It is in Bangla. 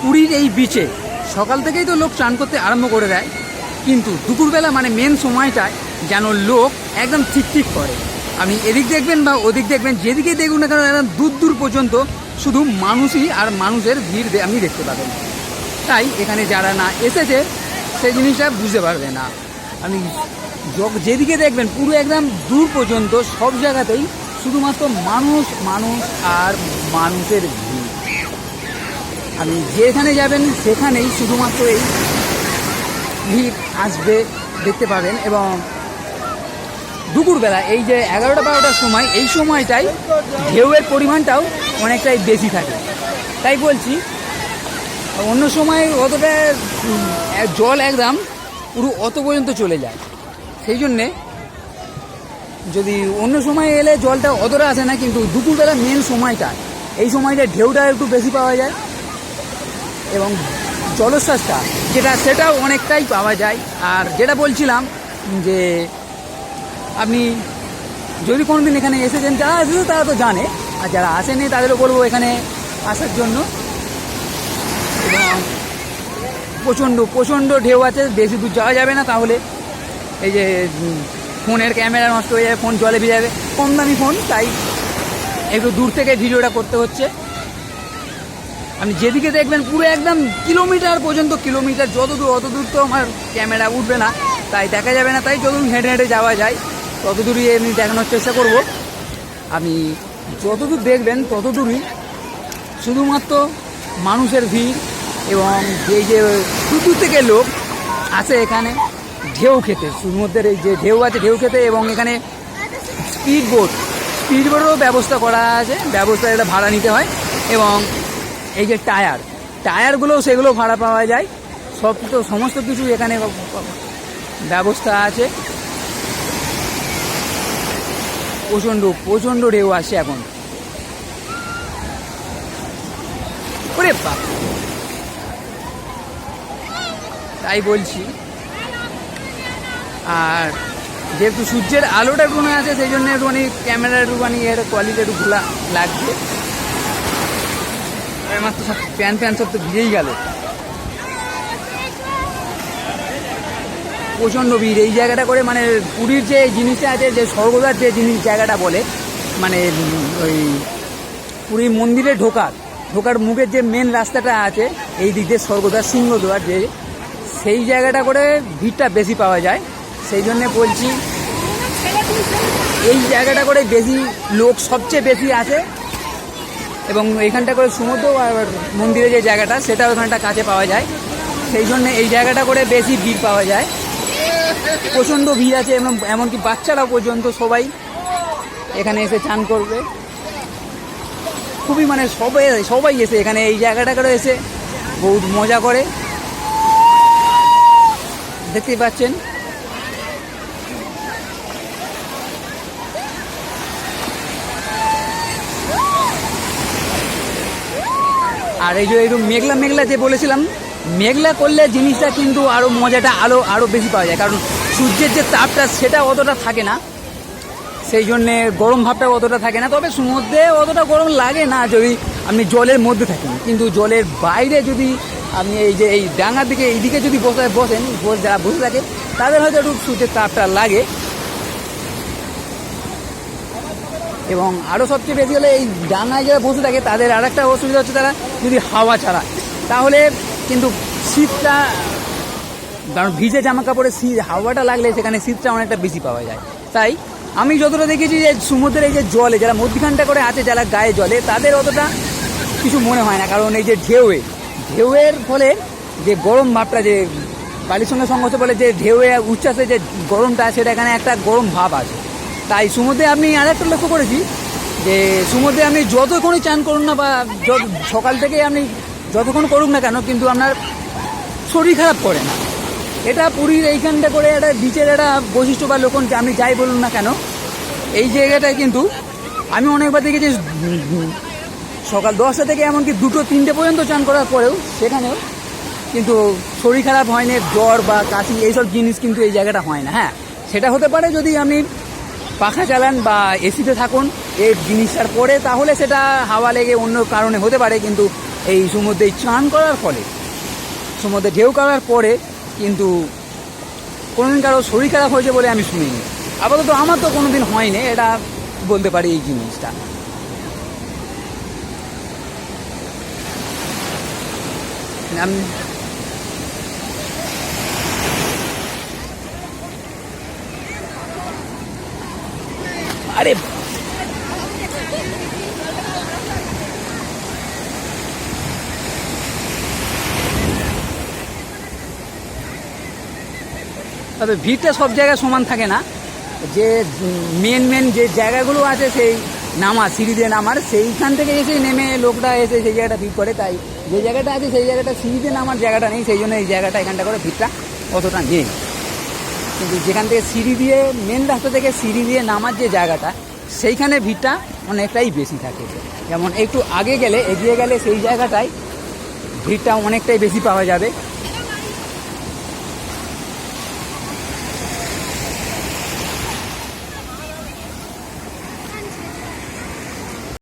পুরীর এই বিচে সকাল থেকেই তো লোক চান করতে আরম্ভ করে দেয়। কিন্তু দুপুরবেলা মানে মেন সময়টায় যেন লোক একদম ঠিক ঠিক করে। আপনি এদিক দেখবেন বা ওদিক দেখবেন, যেদিকে দেখুন না কেন একদম দূর দূর পর্যন্ত শুধু মানুষই আর মানুষের ভিড় আপনি দেখতে পাবেন। তাই এখানে যারা না এসেছে, সেই জিনিসটা বুঝতে পারবে না। আপনি যেদিকে দেখবেন, পুরো একদম দূর পর্যন্ত সব জায়গাতেই শুধুমাত্র মানুষ মানুষ আর মানুষের ভিড়। আপনি যেখানে যাবেন, সেখানেই শুধুমাত্র এই ভিড় আসবে, দেখতে পাবেন এবং দুপুরবেলা এই যে এগারোটা বারোটার সময়, এই সময়টাই ঢেউয়ের পরিমাণটাও অনেকটাই বেশি থাকে। তাই বলছি, অন্য সময় অতটা জল একদম পুরো অত পর্যন্ত চলে যায়। সেই জন্যে যদি অন্য সময় এলে জলটা অতটা আসে না, কিন্তু দুপুরবেলা মেন সময়টা, এই সময়টা ঢেউটা একটু বেশি পাওয়া যায়। এবং জলশ্বাসটা যেটা সেটাও অনেকটাই পাওয়া যায়। আর যেটা বলছিলাম যে, আপনি যদি কোনো দিন এখানে এসেছেন, যারা এসেছে তারা তো জানে, আর যারা আসেনি তাদেরও বলব এখানে আসার জন্য। এবং প্রচণ্ড প্রচণ্ড ঢেউ আছে, বেশি দূর যাওয়া যাবে না তাহলে। এই যে ফোনের ক্যামেরা নষ্ট হয়ে যাবে, ফোন জলে ভিজে যাবে। কম দামি ফোন, তাই একটু দূর থেকে ভিডিওটা করতে হচ্ছে। আপনি যেদিকে দেখবেন পুরো একদম কিলোমিটার পর্যন্ত কিলোমিটার, যত দূর, অত দূর তো আমার ক্যামেরা উঠবে না। তাই দেখা যাবে না, তাই যতদূর হেঁটে হেঁটে যাওয়া যায় তত দূরই এমনি দেখানোর চেষ্টা করব। আপনি যতদূর দেখবেন তত দূরই শুধুমাত্র মানুষের ভিড় এবং যে দূর দূর থেকে লোক আসে এখানে ঢেউ খেতে সমুদ্রের এই যে ঢেউ আছে, ঢেউ খেতে এবং এখানে স্পিড বোট স্পিড বোটেরও ব্যবস্থা করা আছে ব্যবস্থা এটা ভাড়া নিতে হয় এবং এই যে টায়ার, টায়ারগুলোও সেগুলো ভাড়া পাওয়া যায়। সব তো সমস্ত কিছু এখানে ব্যবস্থা আছে। প্রচণ্ড প্রচণ্ড ঢেউ আসছে এখন। ওরে বাপ! তাই বলছি। আর যেহেতু সূর্যের আলোটা একটুখানি আছে, সেই জন্য একটুখানি ক্যামেরা একটুখানি এর কোয়ালিটি একটু ঘোলা লাগছে। আমার তো সব প্যান প্যান সব তো ভিজেই গেল। প্রচণ্ড ভিড়। এই জায়গাটা করে মানে পুরীর যে জিনিসটা আছে, যে স্বর্গদার যে জিনিস জায়গাটা বলে মানে ওই পুরী মন্দিরে ঢোকার ঢোকার মুখের যে মেন রাস্তাটা আছে, এই দিক দিয়ে স্বর্গদার সিংহদ্বার যে, সেই জায়গাটা করে ভিড়টা বেশি পাওয়া যায়। সেই জন্যে বলছি, এই জায়গাটা করে বেশি লোক সবচেয়ে বেশি আসে। এবং এইখানটা করে সমুদ্র আর মন্দিরের যে জায়গাটা, সেটা ওখানটা কাছে পাওয়া যায়। সেই জন্য এই জায়গাটা করে বেশি ভিড় পাওয়া যায়। প্রচণ্ড ভিড় আছে, এবং এমনকি বাচ্চারাও পর্যন্ত সবাই এখানে এসে চান করবে। খুবই মানে সবাই সবাই এসে এখানে এই জায়গাটা করে এসে বহুত মজা করে। দেখতেই পাচ্ছেন। আর এই যে একটু মেঘলা মেঘলা যে বলেছিলাম, মেঘলা করলে জিনিসটা কিন্তু আরও মজাটা আরও আরও বেশি পাওয়া যায়। কারণ সূর্যের যে তাপটা সেটা অতটা থাকে না। সেই জন্যে গরম ভাবটা অতটা থাকে না। তবে সমুদ্রে অতটা গরম লাগে না যদি আপনি জলের মধ্যে থাকেন। কিন্তু জলের বাইরে যদি আপনি এই যে এই ডাঙার দিকে এইদিকে যদি বসে বসেন, বসে- যারা বসে থাকে, তাদের হয়তো একটু সূর্যের তাপটা লাগে। এবং আরও সবচেয়ে বেশি হলে এই ডাঙায় যারা বসে থাকে, তাদের আর একটা অসুবিধা হচ্ছে তারা যদি হাওয়া ছাড়া তাহলে কিন্তু শীতটা, কারণ ভিজে জামা কাপড়ে শীত হাওয়াটা লাগলে সেখানে শীতটা অনেকটা বেশি পাওয়া যায়। তাই আমি যতটা দেখেছি যে সমুদ্রের এই যে জলে, যারা মধ্যখানটা করে আছে, যারা গায়ে জলে, তাদের অতটা কিছু মনে হয় না। কারণ এই যে ঢেউয়ে, ঢেউয়ের ফলে যে গরম ভাবটা, যে বালির সঙ্গে সংঘর্ষ বলে যে ঢেউয়ে উচ্ছ্বাসে যে গরমটা, সেটা এখানে একটা গরম ভাব আছে। তাই সমুদ্রে আমি আর একটা লক্ষ্য করেছি যে সমুদ্রে আপনি যতক্ষণই চান করুন না বা সকাল থেকে আপনি যতক্ষণ করুন না কেন, কিন্তু আপনার শরীর খারাপ করে না। এটা পুরীর এইখানটা করে একটা বিচের একটা বৈশিষ্ট্য বা লোকন আমি যাই বলুন না কেন, এই জায়গাটায় কিন্তু আমি অনেকবার দেখেছি, সকাল দশটা থেকে এমনকি দুটো, তিনটে পর্যন্ত চান করার পরেও সেখানেও কিন্তু শরীর খারাপ হয় না, জ্বর বা কাশি, এইসব জিনিস কিন্তু এই জায়গাটা হয় না। হ্যাঁ সেটা হতে পারে যদি আপনি পাখা চালান বা এসিতে থাকুন এই জিনিসটার পরে তাহলে সেটা হাওয়া লেগে অন্য কারণে হতে পারে, কিন্তু এই সমুদ্রে চান করার ফলে, সমুদ্রে ঢেউ করার পরে কিন্তু কোনোদিন কারও শরীর খারাপ হয়েছে বলে আমি শুনিনি। আপাতত আমার তো কোনোদিন হয়নি, এটা বলতে পারি এই জিনিসটা। আমি আরে তবে ভিড়টা সব জায়গায় সমান থাকে না। যে মেন মেন যে জায়গাগুলো আছে সেই নামা সিঁড়ি দিয়ে নামার, সেইখান থেকে এসে নেমে লোকটা এসে সেই জায়গাটা ভিড় করে। তাই যে জায়গাটা আছে সেই জায়গাটা সিঁড়ি দিয়ে নামার জায়গাটা নেই, সেই জন্য এই জায়গাটা এখানটা করে ভিড়টা অতটা নেই। কিন্তু যেখান থেকে সিঁড়ি দিয়ে মেন রাস্তা থেকে সিঁড়ি দিয়ে নামার যে জায়গাটা, সেইখানে ভিড়টা অনেকটাই বেশি থাকে। যেমন একটু আগে গেলে, এগিয়ে গেলে সেই জায়গাটায় ভিড়টা অনেকটাই বেশি পাওয়া যাবে।